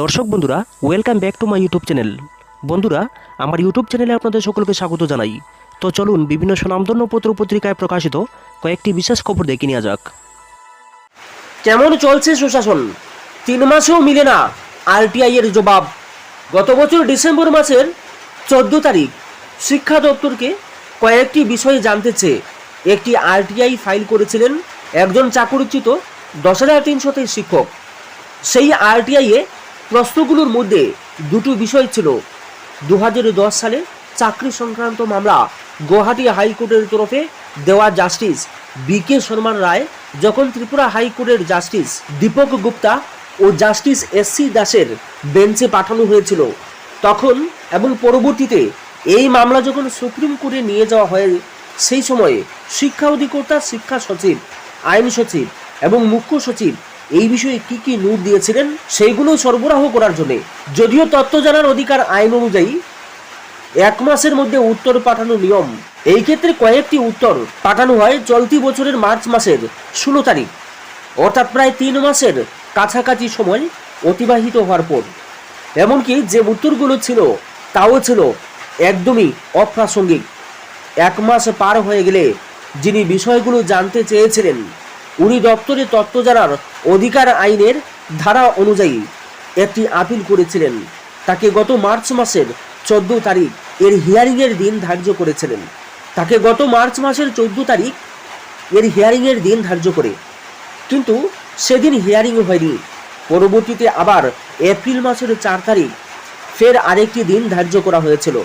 দর্শক বন্ধুরা welcome back to my YouTube channel বন্ধুরা, আমার ইউটিউব চ্যানেলে আপনাদের সকলকে স্বাগত জানাই। তো চলুন বিভিন্ন সুনামধন্য পত্র পত্রিকায় প্রকাশিত কয়েকটি বিশেষ খবর দেখে নেওয়া যাক। কেমন চলছে সুশাসন? তিন মাসেও মিলে না আরটিআই এর জবাব। গত বছর ডিসেম্বর মাসের চোদ্দ তারিখ, শিক্ষা দপ্তরকে কয়েকটি বিষয়ে জানতে চেয়ে একটি আরটিআই ফাইল করেছিলেন একজন চাকরিচ্যুত দশ হাজার তিনশোতে শিক্ষক। সেই আরটিআই এ প্রশ্নগুলোর মধ্যে দুটো বিষয় ছিল। দু হাজার দশ সালে চাকরি সংক্রান্ত মামলা গুয়াহাটি হাইকোর্টের তরফে দেওয়া জাস্টিস বি কে শর্মার রায়, যখন ত্রিপুরা হাইকোর্টের জাস্টিস দীপক গুপ্তা ও জাস্টিস এস সি দাসের বেঞ্চে পাঠানো হয়েছিল। তখন এবং পরবর্তীতে এই মামলা যখন সুপ্রিম কোর্টে নিয়ে যাওয়া হয়, সেই সময়ে শিক্ষা অধিকর্তা, শিক্ষা সচিব, আইন সচিব এবং মুখ্য সচিব এই বিষয়ে কি কি নোট দিয়েছিলেন সেইগুলো সরবরাহ করার জন্য। যদিও তথ্য জানার অধিকার আইন অনুযায়ী এক মাসের মধ্যে উত্তর পাঠানো নিয়ম। এই ক্ষেত্রে কয়েকটি উত্তর পাঠানো হয় চলতি বছরের মার্চ মাসের ষোলো তারিখ, অর্থাৎ প্রায় তিন মাসের কাছাকাছি সময় অতিবাহিত হওয়ার পর। এমনকি যে উত্তরগুলো ছিল, তাও ছিল একদমই অপ্রাসঙ্গিক। এক মাস পার হয়ে গেলে যিনি বিষয়গুলো জানতে চেয়েছিলেন উনি দপ্তরে তত্ত্ব জানার অধিকার আইনের ধারা অনুযায়ী একটি আপিল করেছিলেন। তাকে গত মার্চ মাসের চোদ্দ তারিখ এর হিয়ারিংয়ের দিন ধার্য করেছিলেন। তাকে গত মার্চ মাসের চোদ্দ তারিখ এর হিয়ারিংয়ের দিন ধার্য করে। কিন্তু সেদিন হিয়ারিং হয়নি। পরবর্তীতে আবার এপ্রিল মাসের চার তারিখ ফের আরেকটি দিন ধার্য করা হয়েছিল।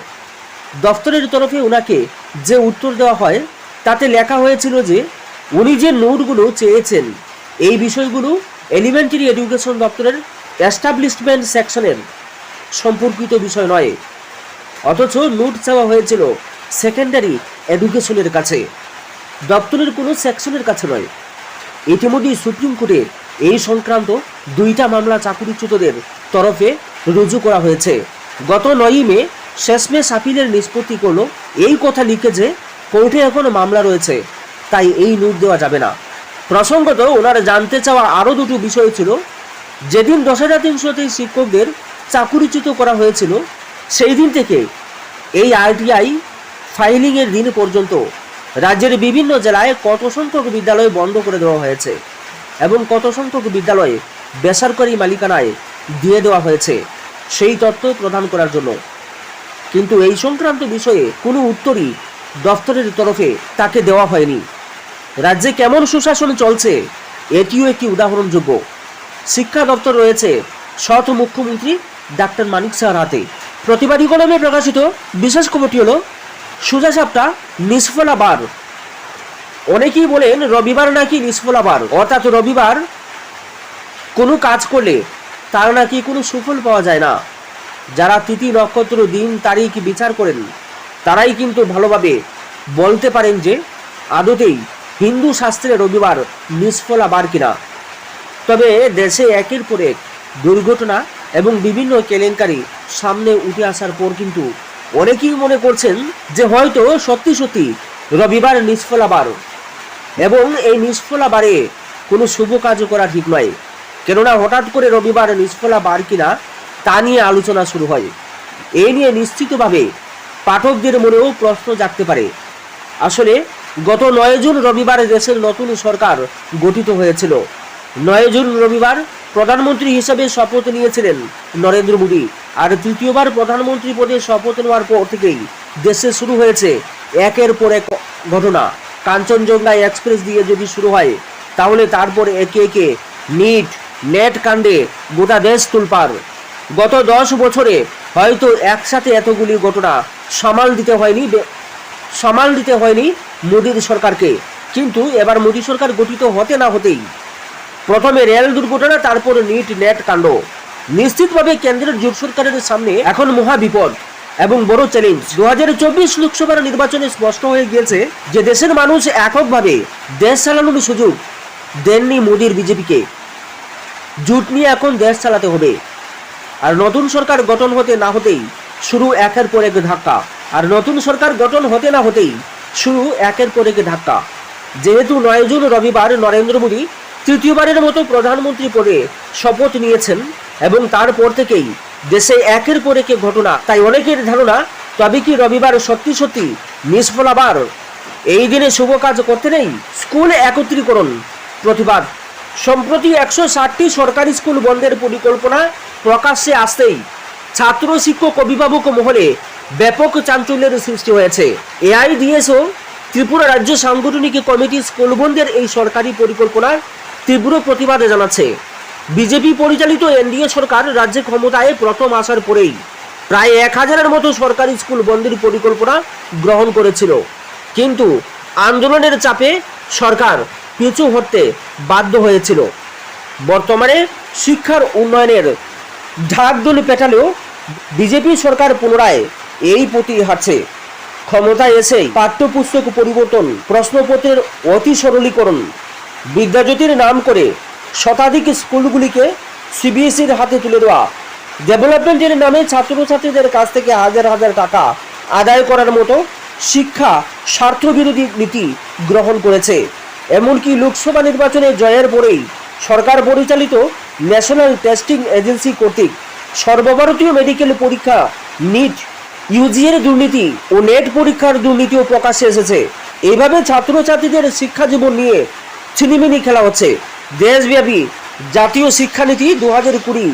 দফতরের তরফে ওনাকে যে উত্তর দেওয়া হয়, তাতে লেখা হয়েছিল যে উনি যে নোটগুলো চেয়েছেন, এই বিষয়গুলো এলিমেন্টারি এডুকেশন দপ্তরের এস্টাবলিশমেন্ট সেকশনের সম্পর্কিত বিষয় নয়। অথচ নোট চাওয়া হয়েছিল সেকেন্ডারি এডুকেশনের কাছে দপ্তরের কোনো সেকশনের কাছে নয়। ইতিমধ্যেই সুপ্রিম কোর্টে এই সংক্রান্ত দুইটা মামলা চাকুরিচ্যুতদের তরফে রুজু করা হয়েছে। গত নয়ই মে শেষমেশ আপিলের নিষ্পত্তি করল। এই কথা লিখে যে কোর্টে এখনও মামলা রয়েছে। তাই এই নোট দেওয়া যাবে না। প্রসঙ্গত ওনারা জানতে চাওয়া আরও দুটো বিষয় ছিল। যেদিন দশ হাজার তিনশোতে শিক্ষকদের চাকুরিচ্যুত করা হয়েছিল, সেই দিন থেকে এই আরটিআই ফাইলিংয়ের দিন পর্যন্ত রাজ্যের বিভিন্ন জেলায় কত সংখ্যক বিদ্যালয় বন্ধ করে দেওয়া হয়েছে এবং কত সংখ্যক বিদ্যালয়ে বেসরকারি মালিকানায় দিয়ে দেওয়া হয়েছে, সেই তথ্য প্রদান করার জন্য। কিন্তু এই সংক্রান্ত বিষয়ে কোনো উত্তরই দফতরের তরফে তাকে দেওয়া হয়নি। রাজ্যে কেমন সুশাসন চলছে, এটিও একটি উদাহরণযোগ্য। শিক্ষা দপ্তর রয়েছে, সৎ মুখ্যমন্ত্রী ডাক্তার মানিক শাহর হাতে। প্রতিবাদী কলমে প্রকাশিত বিশেষ খবরটি হলো, সোজা সাপটা নিষ্ফলা বার। অনেকেই বলেন রবিবার নাকি নিষ্ফলা বার, অর্থাৎ রবিবার কোনো কাজ করলে তার নাকি কোনো সুফল পাওয়া যায় না। যারা তিথি, নক্ষত্র, দিন, তারিখ বিচার করেন, তারাই কিন্তু ভালোভাবে বলতে পারেন যে আদতেই হিন্দু শাস্ত্রে রবিবার নিষ্ফলা বার কিনা। তবে দেশে একের পর এক দুর্ঘটনা এবং বিভিন্ন কেলেঙ্কারি সামনে উঠে আসার পর কিন্তু অনেকেই মনে করছেন যে হয়তো সত্যি সত্যি রবিবার নিষ্ফলা বার। এবং এই নিষ্ফলা বারে কোনো শুভ কাজ করা ঠিক নয়। কেননা হঠাৎ করে রবিবার নিষ্ফলা বার কিনা তা নিয়ে আলোচনা শুরু হয়। এ নিয়ে নিশ্চিতভাবে পাঠকদের মনেও প্রশ্ন জাগতে পারে। আসলে গত নয় জুন রবিবার দেশের নতুন সরকার গঠিত হয়েছিল। নয় জুন রবিবার প্রধানমন্ত্রী হিসেবে শপথ নিয়েছিলেন নরেন্দ্র মোদী। আর তৃতীয়বার প্রধানমন্ত্রী পদে শপথ নেওয়ার পর থেকেই দেশে শুরু হয়েছে একের পর এক ঘটনা। কাঞ্চনজঙ্ঘা এক্সপ্রেস দিয়ে যদি শুরু হয়, তাহলে তারপর একে একে নিট, নেট কাণ্ডে গোটা দেশ তুলপার গত দশ বছরে হয়তো একসাথে এতগুলি ঘটনা সামাল দিতে হয়নি সামাল দিতে হয়নি মোদীর সরকারকে। কিন্তু এবার মোদী সরকার গঠিত হতে না হতেই। প্রথমে রেল দুর্ঘটনা, তারপর নিট নেট কাণ্ড। নিশ্চিতভাবে কেন্দ্রের জোট সরকারের সামনে এখন মহা বিপদ এবং বড় চ্যালেঞ্জ। দু হাজার চব্বিশ লোকসভার নির্বাচনে স্পষ্ট হয়ে গিয়েছে যে দেশের মানুষ এককভাবে দেশ চালানোর সুযোগ দেননি মোদীর বিজেপিকে। জোট নিয়ে এখন দেশ চালাতে হবে। আর নতুন সরকার গঠন হতে না হতেই শুরু একের পর এক ধাক্কা। নতুন সরকার গঠন হতে না হতেই শুরু একের পর এক ধাক্কা। যেহেতু নয় জুন রবিবার নরেন্দ্র মোদী তৃতীয়বারের মতো প্রধানমন্ত্রী পদে শপথ নিয়েছেন এবং তারপর থেকেই দেশে একের পর একে ঘটনা, তাই অনেকের ধারণা, তবে কি রবিবার সত্যি সত্যি নিষ্ফলাবার এই দিনে শুভ কাজ করতে নেই স্কুল একত্রীকরণ প্রতিবাদ। সম্প্রতি একশো ষাটটি সরকারি স্কুল বন্ধের পরিকল্পনা প্রকাশ্যে আসতেই ছাত্র শিক্ষক অভিভাবক মহলে ব্যাপক চাঞ্চল্যের সৃষ্টি হয়েছে। এআইডিএসও ত্রিপুরা রাজ্য সাংগঠনিক কমিটি স্কুল বন্ধের এই সরকারি পরিকল্পনার তীব্র প্রতিবাদ জানাচ্ছে। বিজেপি পরিচালিত এনডিএ সরকার রাজ্যে ক্ষমতায় প্রথম আসার পরেই প্রায় এক হাজারের মতো সরকারি স্কুল বন্ধের পরিকল্পনা গ্রহণ করেছিল। কিন্তু আন্দোলনের চাপে সরকার পিছু হটতে বাধ্য হয়েছিল। বর্তমানে শিক্ষার উন্নয়নের ঢাকঢোল পেটালেও বিজেপি সরকার পুনরায় এই পথে হাঁটছে। ক্ষমতায় এসেই পাঠ্যপুস্তক পরিবর্তন, প্রশ্নপত্রের অতি সরলীকরণ, বিদ্যাজ্যোতির নাম করে শতাধিক স্কুলগুলিকে সিবিএসইর হাতে তুলে দেওয়া, ডেভেলপমেন্টের নামে ছাত্রছাত্রীদের কাছ থেকে হাজার হাজার টাকা আদায় করার মতো শিক্ষা স্বার্থবিরোধী নীতি গ্রহণ করেছে। এমনকি লোকসভা নির্বাচনে জয়ের পরেই সরকার পরিচালিত ন্যাশনাল টেস্টিং এজেন্সি কর্তৃক সর্বভারতীয় মেডিকেল পরীক্ষা, নিট, ইউজিএর দুর্নীতি ও নেট পরীক্ষার দুর্নীতিও প্রকাশ্যে এসেছে। এইভাবে ছাত্রছাত্রীদের শিক্ষা জীবন নিয়ে ছিনিমিনি খেলা হচ্ছে। দেশব্যাপী জাতীয় শিক্ষানীতি দু হাজার কুড়ি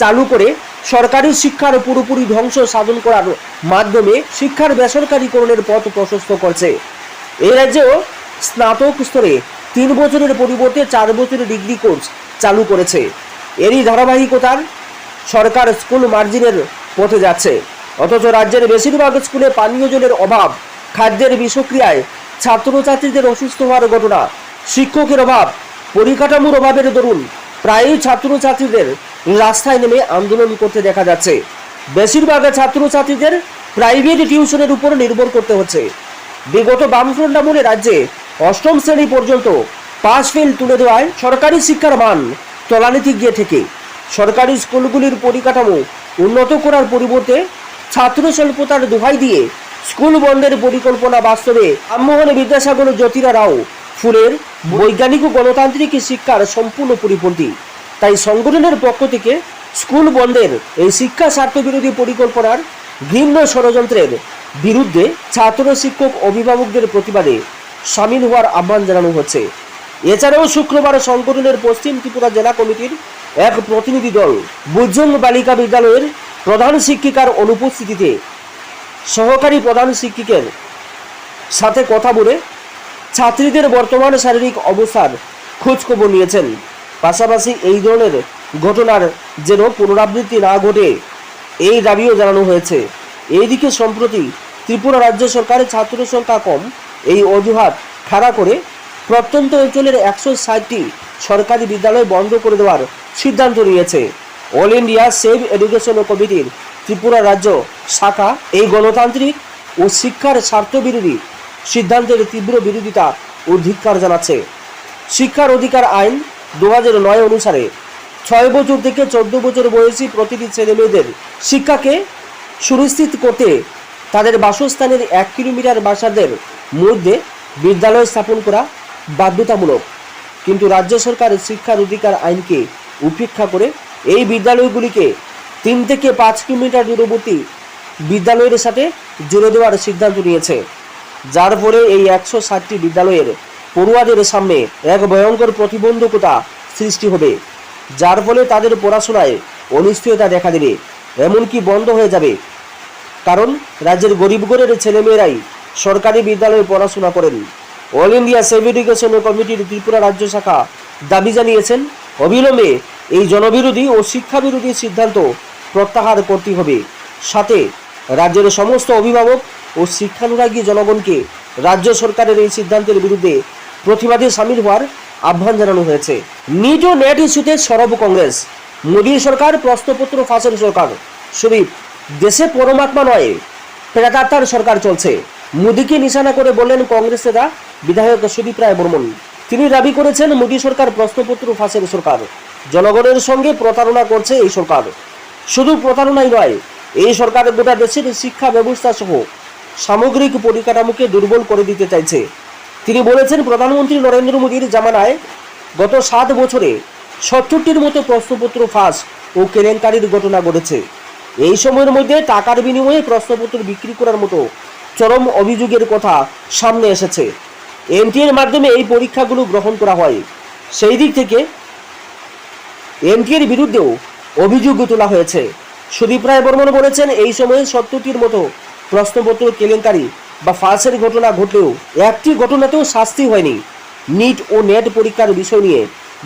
চালু করে সরকারি শিক্ষার পুরোপুরি ধ্বংস সাধন করার মাধ্যমে শিক্ষার বেসরকারীকরণের পথ প্রশস্ত করছে। এ রাজ্যেও স্নাতক স্তরে তিন বছরের পরিবর্তে চার বছরের ডিগ্রি কোর্স চালু করেছে। এরই ধারাবাহিকতার সরকার স্কুল মার্জিনের পথে যাচ্ছে। অথচ রাজ্যের বেশিরভাগ স্কুলে পানীয় জলের অভাব, খাদ্যের বিষক্রিয়ায় ছাত্রছাত্রীদের অসুস্থ হওয়ার ঘটনা, শিক্ষকের অভাব, পরিকাঠামোর অভাবের দরুন প্রায়ই ছাত্রছাত্রীদের রাস্তায় নেমে আন্দোলন করতে দেখা যাচ্ছে। বেশিরভাগ ছাত্রছাত্রীদের প্রাইভেট টিউশনের উপর নির্ভর করতে হচ্ছে। বিগত বামফ্রন্ট রাজ্যে অষ্টম শ্রেণি পর্যন্ত পাস ফেল তুলে দেওয়ায় সরকারি শিক্ষার মান তলানিতে গিয়ে থেকে সরকারি স্কুলগুলির পরিকাঠামো উন্নত করার পরিবর্তে ছাত্র স্বল্পতার দোহাই দিয়ে স্কুল বন্ধের পরিকল্পনা বাস্তবে রামমোহন বিদ্যাসাগর জ্যোতিরা রাও ফুলের বৈজ্ঞানিক ও গণতান্ত্রিক শিক্ষার সম্পূর্ণ পরিপন্থী। তাই সংগঠনের পক্ষ থেকে স্কুল বন্ধের এই শিক্ষা স্বার্থবিরোধী পরিকল্পনার ঘৃণ্য ষড়যন্ত্রের বিরুদ্ধে ছাত্র শিক্ষক অভিভাবকদের প্রতিবাদে সামিল হওয়ার আহ্বান জানানো হচ্ছে। এছাড়াও শুক্রবার সংগঠনের পশ্চিম ত্রিপুরা জেলা কমিটির এক প্রতিনিধি দল বুজং বালিকা বিদ্যালয়ের প্রধান শিক্ষিকার অনুপস্থিতিতে সহকারী প্রধান শিক্ষিকের সাথে কথা বলে ছাত্রীদের বর্তমান শারীরিক অবস্থার খোঁজখবর নিয়েছেন। পাশাপাশি এই ধরনের ঘটনার যেন পুনরাবৃত্তি না ঘটে, এই দাবিও জানানো হয়েছে। এইদিকে সম্প্রতি ত্রিপুরা রাজ্য সরকারের ছাত্র সংখ্যা কম এই অজুহাত খাড়া করে প্রত্যন্ত অঞ্চলের একশো ষাটটি সরকারি বিদ্যালয় বন্ধ করে দেওয়ার সিদ্ধান্ত নিয়েছে। অল ইন্ডিয়া সেভ এডুকেশন কমিটির ত্রিপুরা রাজ্য শাখা এই গণতান্ত্রিক ও শিক্ষার স্বার্থবিরোধী সিদ্ধান্তের তীব্র বিরোধিতা ও ধিক্কার জানাচ্ছে। শিক্ষার অধিকার আইন দু নয় অনুসারে ছয় বছর থেকে চোদ্দ বছর বয়সী প্রতিটি ছেলেমেয়েদের শিক্ষাকে সুনিশ্চিত করতে তাদের বাসস্থানের এক কিলোমিটার বাসাদের মধ্যে বিদ্যালয় স্থাপন করা বাধ্যতামূলক। কিন্তু রাজ্য সরকার শিক্ষার অধিকার আইনকে উপেক্ষা করে এই বিদ্যালয়গুলিকে তিন থেকে পাঁচ কিলোমিটার দূরবর্তী বিদ্যালয়ের সাথে জুড়ে দেওয়ার সিদ্ধান্ত নিয়েছে। যার ফলে এই একশো ষাটটি বিদ্যালয়ের পড়ুয়াদের সামনে এক ভয়ঙ্কর প্রতিবন্ধকতা সৃষ্টি হবে, যার ফলে তাদের পড়াশোনায় অনিশ্চয়তা দেখা দেবে, এমনকি বন্ধ হয়ে যাবে। কারণ রাজ্যের গরিব ঘরের ছেলেমেয়েরাই সরকারি বিদ্যালয়ে পড়াশোনা করেন। অল ইন্ডিয়া সেভ এডুকেশন কমিটির ত্রিপুরা রাজ্য শাখা দাবি জানিয়েছেন, অবিলম্বে এই জনবিরোধী ও শিক্ষাবিরোধী সিদ্ধান্ত প্রত্যাহার করতে হবে। সাথে রাজ্যের সমস্ত অভিভাবক ও শিক্ষানুরাগী জনগণকে রাজ্য সরকারের এই সিদ্ধান্তের বিরুদ্ধে প্রতিবাদে সামিল হওয়ার আহ্বান জানানো হয়েছে। নিট ও নেট ইস্যুতে সরব কংগ্রেস। মোদী সরকার, প্রশ্নপত্র ফাঁসের সরকার। সুদীপ, দেশে পরমাত্মা নয়, প্রেতাত্মার সরকার চলছে। মোদীকে নিশানা করে বললেন কংগ্রেস নেতা বিধায়ক সুদীপ রায় বর্মন। তিনি দাবি করেছেন, মোদী সরকার প্রশ্নপত্র ফাঁসের সরকার। জনগণের সঙ্গে প্রতারণা করছে এই সরকার। শুধু প্রতারণাই নয়, এই সরকার গোটা দেশের শিক্ষা ব্যবস্থা সহ সামগ্রিক পরিকাঠামোকে দুর্বল করে দিতে চাইছে। তিনি বলেছেন, প্রধানমন্ত্রী নরেন্দ্র মোদীর জামানায় গত সাত বছরে সত্তরটির মতো প্রশ্নপত্র ফাঁস ও কেলেঙ্কারির ঘটনা ঘটেছে। এই সময়ের মধ্যে টাকার বিনিময়ে প্রশ্নপত্র বিক্রি করার মতো চরম অভিযোগের কথা সামনে এসেছে। এমটিএর মাধ্যমে এই পরীক্ষাগুলো গ্রহণ করা হয়। সেই দিক থেকে এমটিএর বিরুদ্ধেও অভিযোগ তোলা হয়েছে। সুদীপ রায় বর্মন বলেছেন, এই সময়ে সত্তরটির মতো প্রশ্নপত্র কেলেঙ্কারি বা ফাঁসের ঘটনা ঘটলেও একটি ঘটনাতেও শাস্তি হয়নি। নিট ও নেট পরীক্ষার বিষয় নিয়ে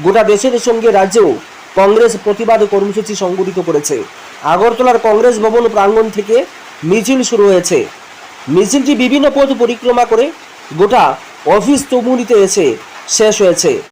গোটা দেশের সঙ্গে রাজ্যেও কংগ্রেস প্রতিবাদ কর্মসূচি সংগঠিত করেছে। আগরতলার কংগ্রেস ভবন প্রাঙ্গণ থেকে মিছিল শুরু হয়েছে। মিছিলটি বিভিন্ন পথ পরিক্রমা করে গোটা অফিস তমুনিতে এসে শেষ হয়েছে।